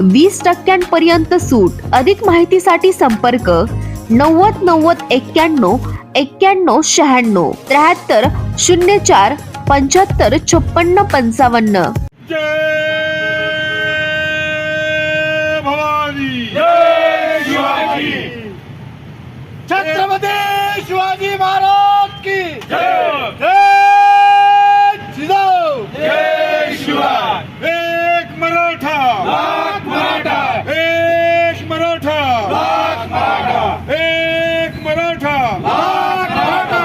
वीस टक्क्यांपर्यंत सूट. अधिक माहितीसाठी संपर्क नव्वद नव्वद एक्क्याण्णव एक्क्याण्णव शहाण्णव. त्र्याहत्तर शून्य चार पंच्याहत्तर छप्पन्न पंचावन्न जय भवानी जय शिवाजी छत्रपती शिवाजी महाराज की जय जय जिजाऊ जय शिवाय एक मराठा लाख मराठा एक मराठा लाख मराठा एक मराठा लाख मराठा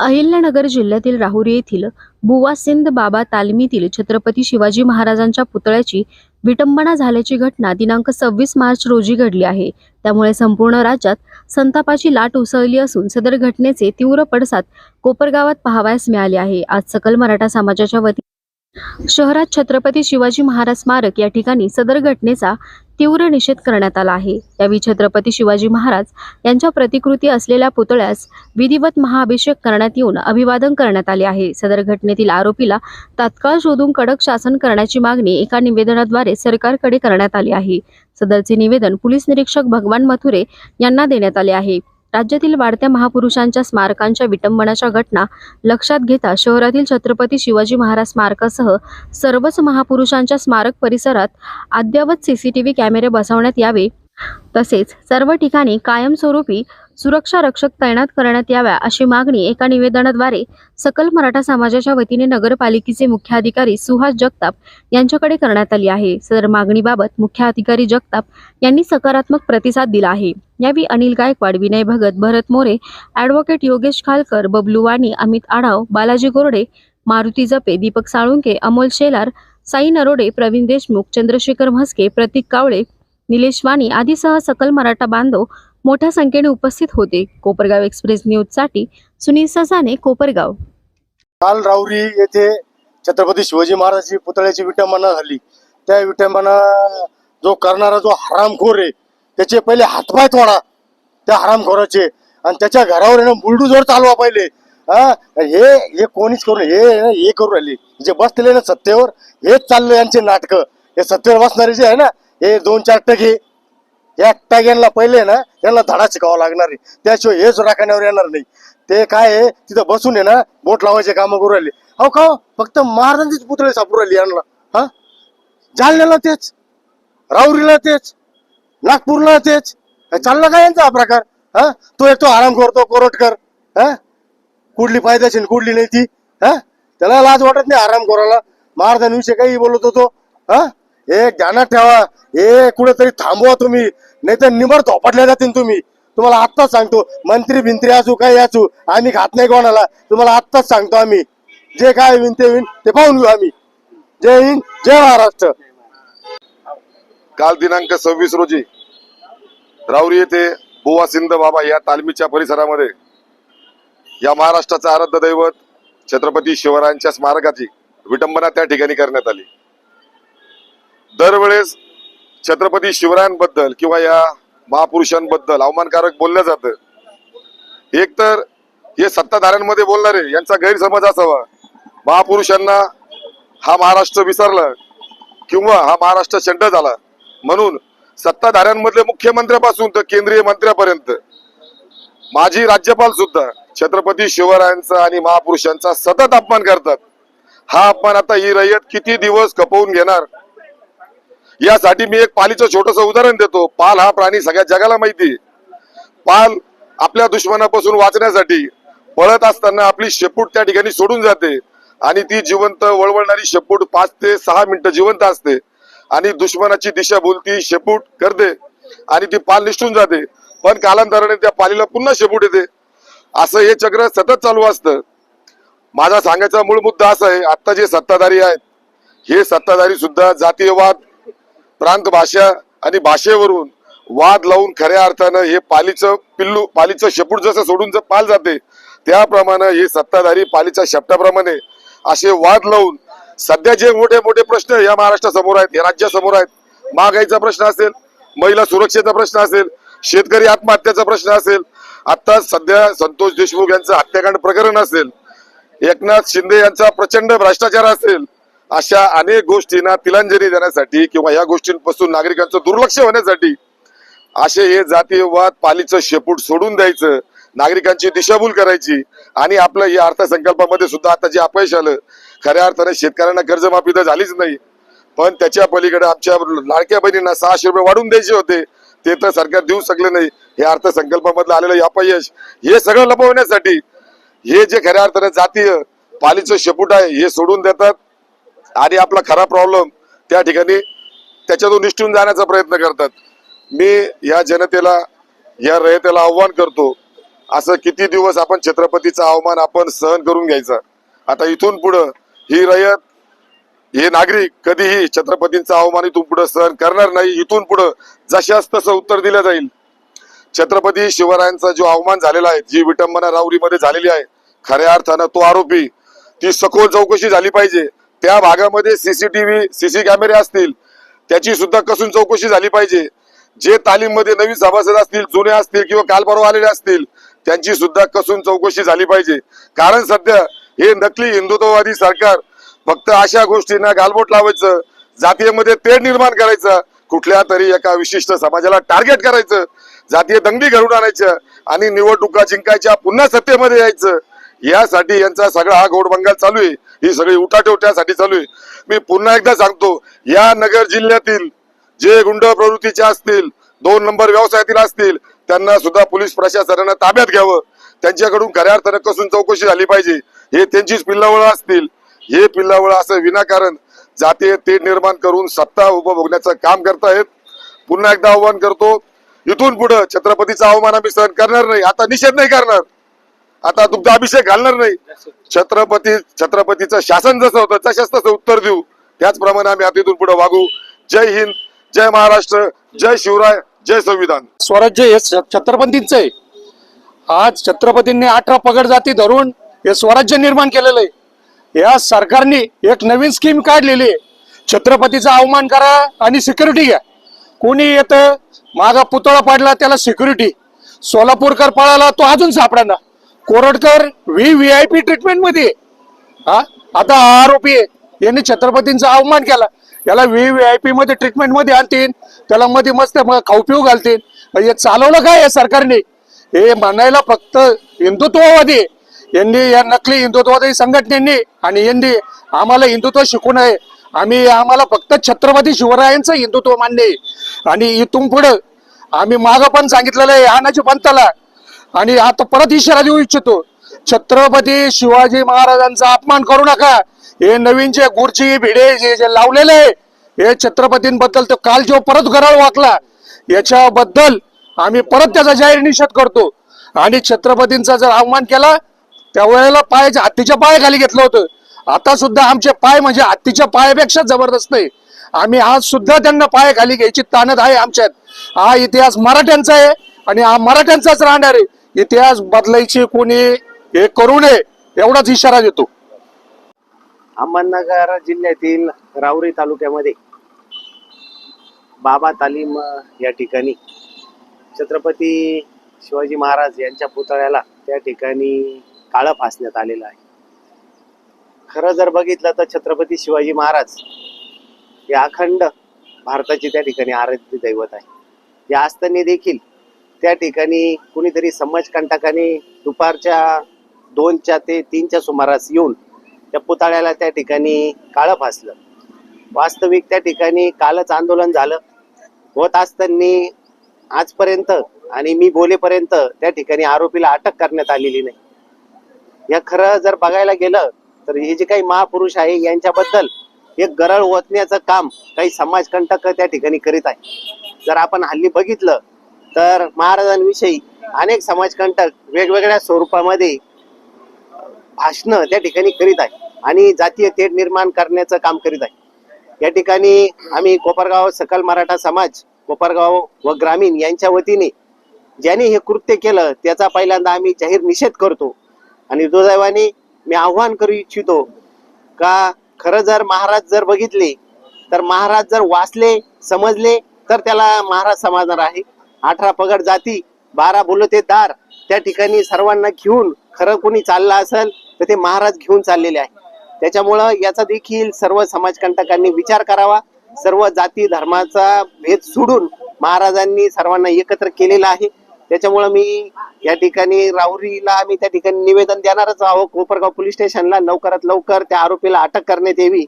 अहिल्यानगर जिल्ह्यातील राहुरी येथील बुवा सिंध बाबा तालमीतील छत्रपती शिवाजी महाराजांच्या पुतळ्याची विटंबना झाल्याची घटना दिनांक सव्वीस मार्च रोजी घडली आहे. त्यामुळे संपूर्ण राज्यात संतापाची लाट उसळली असून सदर घटनेचे तीव्र पडसाद कोपरगावात पाहावयास मिळाले आहे. आज सकल मराठा समाजाच्या वतीने शहरात छत्रपती शिवाजी महाराज स्मारक या ठिकाणी सदर घटनेचा तीव्र निषेध करण्यात आला आहे. यावेळी छत्रपती शिवाजी महाराज यांच्या प्रतिकृती असलेल्या पुतळ्यास विधिवत महाअभिषेक करण्यात येऊन अभिवादन करण्यात आले आहे. सदर घटनेतील आरोपीला तात्काळ शोधून कडक शासन करण्याची मागणी एका निवेदनाद्वारे सरकारकडे करण्यात आली आहे. सदरचे निवेदन पोलीस निरीक्षक भगवान मथुरे यांना देण्यात आले आहे. राज्यातील वाढत्या महापुरुषांच्या स्मारकांच्या विटंबनाच्या घटना लक्षात घेता शहरातील छत्रपती शिवाजी महाराज स्मारकासह सर्वच महापुरुषांच्या स्मारक परिसरात अद्ययावत सीसीटीव्ही कॅमेरे बसवण्यात यावे. तसेच सर्व ठिकाणी कायमस्वरूपी सुरक्षा रक्षक तैनात करण्यात याव्या अशी मागणी एका निवेदनाद्वारे सकल मराठा समाजाच्या वतीने नगरपालिकेचे मुख्याधिकारी सुहास जगताप यांच्याकडे करण्यात आली आहे. सदर मागणीबाबत मुख्याधिकारी जगताप यांनी सकारात्मक प्रतिसाद दिला आहे. यावेळी अनिल गायकवाड विनय भगत भरत मोरे ॲडव्होकेट योगेश खालकर बबलू वाणी अमित आढाव बालाजी गोरडे मारुती जपे दीपक साळुंके अमोल शेलार साई नरोडे प्रवीण देशमुख चंद्रशेखर म्हस्के प्रतीक कावळे निलेश वाणी आदीसह सकल मराठा बांधव मोठ्या संख्येने उपस्थित होते. कोपरगाव एक्सप्रेस न्यूजसाठी सुनील ससाने कोपरगाव. काल राऊरी येथे छत्रपती शिवाजी महाराजांची पुतळ्याची विटंबना झाली. त्या विटंबना जो करणारा जो हरामखोर आहे त्याचे पहिले हातपाय तोडा. त्या हरामखोराचे. आणि त्याच्या घरावर आहे ना बुलडूजोर चालवा पहिले. हा? हे हे कोणीच करू हे हे- हे करू राहिले. जे बसलेले ना सत्तेवर हेच चाललं यांचे नाटक. हे सत्तेवर बसणारे जे आहे ना हे दोन चार टके. या यांना पहिले ना त्यांना धडा शिकावा लागणार आहे. त्याशिवाय हेच राखण्यावर येणार नाही. ते काय आहे तिथं बसून आहे ना बोट लावायचे कामं करू राहिले. अहो का हो? फक्त महाराजांचीच पुतळे सापडू राहिली यांना. हा? जालन्याला तेच राऊरीला तेच नागपूरला तेच. चालला काय यांचा हा प्रकार? हा? तो एक तो आराम करतो कोरटकर हा? कुठली पायदाशी कुठली नाही ती? हा? त्याला लाज वाटत नाही आराम करायला. महाराजांविषयी काही बोलत होतो. हा? हे ध्यानात ठेवा. हे कुठेतरी थांबवा तुम्ही. नाही तर निबर झोपटल्या जातील तुम्ही. तुम्हाला आत्ताच सांगतो मंत्री भिंत्री असू काय असू आम्ही घात नाही कोणाला. तुम्हाला आत्ताच सांगतो आम्ही. जे काय होईन ते होईन ते पाहून घेऊ आम्ही. जय हिंद जय महाराष्ट्र. काल दिनांक सव्वीस रोजी राऊरी येथे बुवा सिंध बाबा या तालमीच्या परिसरामध्ये या महाराष्ट्राचं आराध्य दैवत छत्रपती शिवरायांच्या स्मारकाची विटंबना त्या ठिकाणी करण्यात आली. दरवेळेस छत्रपती शिवरायांबद्दल किंवा या महापुरुषांबद्दल अवमानकारक बोललं जातं. एक तर हे सत्ताधाऱ्यांमध्ये बोलणारे यांचा गैरसमज असावा. महापुरुषांना हा महाराष्ट्र विसरला किंवा हा महाराष्ट्र शंड झाला. म्हणून सत्ताधाऱ्यांमधले मुख्यमंत्र्यापासून तर केंद्रीय मंत्र्यापर्यंत माजी राज्यपाल सुद्धा छत्रपती शिवरायांचा आणि महापुरुषांचा सतत अपमान करतात. हा अपमान आता ही रयत किती दिवस खपवून घेणार? यासाठी मी एक पालीचं छोटस उदाहरण देतो. पाल हा प्राणी सगळ्या जगाला माहिती आहे. पाल आपल्या दुश्मनापासून वाचण्यासाठी पळत असताना आपली शेपूट त्या ठिकाणी सोडून जाते आणि ती जिवंत वळवळणारी शेपूट पाच ते सहा मिनिटं जिवंत असते आणि दुश्मनाची दिशा बोलती शेपूट करते आणि ती पाल निष्ठून जाते. पण कालांतराने त्या पालीला पुन्हा शेपूट येते. असं हे चक्र सतत चालू असतं. माझा सांगायचा मूळ मुद्दा असा आहे आता जे सत्ताधारी आहेत हे सत्ताधारी सुद्धा जातीयवाद प्रांत भाषा आणि भाषेवरून वाद लावून खऱ्या अर्थानं हे पालीचं पिल्लू पालीचं शेपूट जसं सोडून जर पाल जाते त्याप्रमाणे हे सत्ताधारी पालीच्या शेपटाप्रमाणे असे वाद लावून सध्या जे मोठे मोठे प्रश्न या महाराष्ट्रासमोर आहेत या राज्यासमोर आहेत महागाईचा प्रश्न असेल महिला सुरक्षेचा प्रश्न असेल शेतकरी आत्महत्याचा प्रश्न असेल आता सध्या संतोष देशमुख यांचं हत्याकांड प्रकरण असेल एकनाथ शिंदे यांचा प्रचंड भ्रष्टाचार असेल अशा अनेक गोष्टींना तिलांजली देण्यासाठी किंवा या गोष्टींपासून नागरिकांचं दुर्लक्ष होण्यासाठी असे हे जातीयवाद पालीचं शेपूट सोडून द्यायचं नागरिकांची दिशाभूल करायची आणि आपलं या अर्थसंकल्पामध्ये सुद्धा आता जे अपयश आलं खऱ्या अर्थाने शेतकऱ्यांना कर्जमाफी तर झालीच नाही. पण त्याच्या पलीकडे आमच्या लाडक्या बहिणींना सहाशे रुपये वाढून द्यायचे होते ते तर सरकार देऊ शकले नाही. हे अर्थसंकल्पामधलं आलेलं हे अपयश हे सगळं लपवण्यासाठी हे जे खऱ्या अर्थाने जातीय पालीचं शेपूट आहे हे सोडून देतात. आणि आपला खरा प्रॉब्लेम त्या ठिकाणी त्याच्यातून निष्ठून जाण्याचा प्रयत्न करतात. मी या जनतेला या रयतेला आव्हान करतो असं किती दिवस आपण छत्रपतीचा अवमान आपण सहन करून घ्यायचा. आता इथून पुढं ही रयत हे नागरिक कधीही छत्रपतींचा अवमान इथून पुढे सहन करणार नाही. इथून पुढं जशास तसं उत्तर दिलं जाईल. छत्रपती शिवरायांचा जो अवमान झालेला आहे जी विटंबना राऊरीमध्ये झालेली आहे खऱ्या अर्थानं तो आरोपी ती सखोल चौकशी झाली पाहिजे. त्या भागामध्ये सीसीटीव्ही सीसी कॅमेरे असतील त्याची सुद्धा कसून चौकशी झाली पाहिजे. जे तालीममध्ये नवीन सभासद असतील जुने असतील किंवा काल परवा आलेले असतील त्यांची सुद्धा कसून चौकशी झाली पाहिजे. कारण सध्या हे नकली हिंदुत्ववादी सरकार फक्त अशा गोष्टींना गालबोट लावायचं जातीयमध्ये तेढ निर्माण करायचं कुठल्या तरी एका विशिष्ट समाजाला टार्गेट करायचं जातीय दंगली घडून आणायचं आणि निवडणुका जिंकायच्या पुन्हा सत्तेमध्ये यायचं. यासाठी यांचा सगळा हा घोडबंगाल चालू आहे. ही सगळी उठाठेवट्यासाठी चालू आहे. मी पुन्हा एकदा सांगतो या नगर जिल्ह्यातील जे गुंड प्रवृत्तीचे असतील दोन नंबर व्यवसायातील असतील त्यांना सुद्धा पोलीस प्रशासनानं ताब्यात घ्यावं. त्यांच्याकडून खऱ्या अर्थानं कसून चौकशी झाली पाहिजे. हे त्यांचीच पिल्लावळ असतील. हे पिल्लावळ असं विनाकारण जातीय तेढ निर्माण करून सत्ता उपभोगण्याचं काम करतायत पुन्हा एकदा आव्हान करतो इथून पुढे छत्रपतीचा अवमान आम्ही सहन करणार नाही. आता निषेध नाही करणार. आता तुमचा अभिषेक घालणार नाही. छत्रपती छत्रपतीचं शासन जसं होतं तशाच तसं उत्तर देऊ. त्याचप्रमाणे आम्ही आता इथून पुढे वागू. जय हिंद जय महाराष्ट्र जय शिवराय जय संविधान. स्वराज्य हे छ- आहे. आज छत्रपतींनी अठरा पगड जाती धरून हे स्वराज्य निर्माण केलेलं आहे. या सरकारने एक नवीन स्कीम काढलेली आहे. छत्रपतीचा अवमान करा आणि सिक्युरिटी घ्या. कोणी येतं मागा पुतळा पाडला त्याला सिक्युरिटी सोलापूरकर पळाला तो अजून सापडाना Koradkar V V I P ट्रीटमेंटमध्ये हा? आता आरोपी आहे. यांनी छत्रपतींचा अवमान केला. याला व्ही व्ही आय पी मध्ये ट्रीटमेंटमध्ये आणतील. त्याला मध्ये मस्त म- खाऊ पिऊ घालतील. हे चालवलं काय या सरकारने? हे म्हणायला फक्त हिंदुत्ववादी यांनी या नकली हिंदुत्ववादी संघटनेनी आणि यांनी आम्हाला हिंदुत्व शिकू नये. आम्ही आम्हाला फक्त छत्रपती शिवरायांचं हिंदुत्व मान्य आहे आणि इथून पुढं आम्ही माग पण सांगितलेलं आहे आणाची पंथाला. आणि आता परत इशारा देऊ इच्छितो. छत्रपती शिवाजी महाराजांचा अपमान करू नका. हे नवीन जे गुरची भिडे जे जे लावलेले आहे हे छत्रपतींबद्दल तो काल जो परत गराळ वाकला याच्याबद्दल आम्ही परत त्याचा जाहीर निषेध करतो. आणि छत्रपतींचा जर अवमान केला त्यावेळेला पाय हत्तीच्या पायाखाली घेतलं होतं. आता सुद्धा आमचे पाय म्हणजे हत्तीच्या पायापेक्षा जबरदस्त आहे. आम्ही आज सुद्धा त्यांना पायाखाली घ्यायची ताणत आहे आमच्यात. हा इतिहास मराठ्यांचा आहे आणि हा मराठ्यांचाच राहणार आहे. इतिहास बदलायची कोणी हे करू नये एवढाच इशारा देतो. अहमदनगर जिल्ह्यातील राऊरी तालुक्यामध्ये बाबा तालीम या ठिकाणी छत्रपती शिवाजी महाराज यांच्या पुतळ्याला त्या ठिकाणी काळं फासण्यात आलेलं आहे. खरं जर बघितलं तर छत्रपती शिवाजी महाराज हे अखंड भारताचे त्या ठिकाणी आराध्य दैवत आहे. या असताना देखील त्या ठिकाणी कुणीतरी समाजकंटकाने दुपारच्या दोनच्या ते तीनच्या सुमारास येऊन त्या पुतळ्याला त्या ठिकाणी काळं फासलं. वास्तविक त्या ठिकाणी कालच आंदोलन झालं. होत असताना आजपर्यंत आणि मी बोलेपर्यंत त्या ठिकाणी आरोपीला अटक करण्यात आलेली नाही. या खरं जर बघायला गेलं तर हे जे काही महापुरुष आहे यांच्याबद्दल एक गरळ ओतण्याचं काम काही समाजकंटक त्या ठिकाणी करीत आहे जर आपण हल्ली बघितलं तर महाराजांविषयी अनेक समाजकंटक वेगवेगळ्या स्वरूपामध्ये भाषणं त्या ठिकाणी करीत आहे आणि जातीय तेढ निर्माण करण्याचं काम करीत आहे या ठिकाणी आम्ही कोपरगाव सकल मराठा समाज कोपरगाव व ग्रामीण यांच्या वतीने ज्यांनी हे कृत्य केलं त्याचा पहिल्यांदा आम्ही जाहीर निषेध करतो. आणि दुर्दैवाने मी आव्हान करू इच्छितो का खरं जर महाराज जर बघितले तर महाराज जर वाचले समजले तर त्याला महाराज समाजणार आहे. अठरा पगड जाती बारा बोलतेदार त्या ठिकाणी सर्वांना घेऊन खरं कोणी चाललं असेल तर ते महाराज घेऊन चाललेले आहे. त्याच्यामुळं याचा देखील सर्व समाजकंटकांनी विचार करावा. सर्व जाती धर्माचा भेद सोडून महाराजांनी सर्वांना एकत्र केलेला आहे. त्याच्यामुळं मी या ठिकाणी राहुरीला मी त्या ठिकाणी निवेदन देणारच आहोत. कोपरगाव पोलीस स्टेशनला लवकरात लवकर त्या आरोपीला अटक करण्यात यावी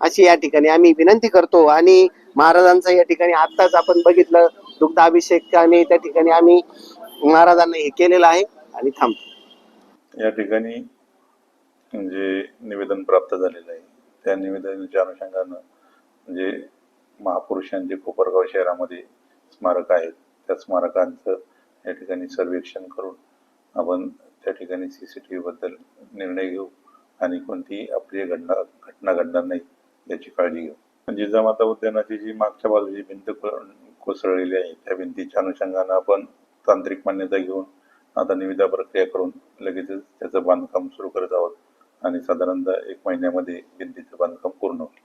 अशी या ठिकाणी आम्ही विनंती करतो. आणि महाराजांचा या ठिकाणी आत्ताच आपण बघितलं दुग्धाभिषेकाने त्या ठिकाणी आम्ही महाराजांना हे केलेलं आहे आणि थांबतो. या ठिकाणी जे निवेदन प्राप्त झालेलं आहे त्या निवेदनाच्या अनुषंगानं जे महापुरुषांचे कोपरगाव शहरामध्ये स्मारक आहेत त्या स्मारकांचं या ठिकाणी सर्वेक्षण करून आपण त्या ठिकाणी सी सी टी बद्दल निर्णय घेऊ आणि कोणतीही अप्रिय घटना घटना घडणार नाही याची काळजी घेऊ. म्हणजे जिजामाता उद्यानाची जी मागच्या बाजूची भिंत कोसळलेली आहे त्या भिंतीच्या अनुषंगानं आपण तांत्रिक मान्यता घेऊन आता निविदा प्रक्रिया करून लगेचच त्याचं बांधकाम सुरू करत आहोत आणि साधारणतः एक महिन्यामध्ये भिंतीचं बांधकाम पूर्ण होईल.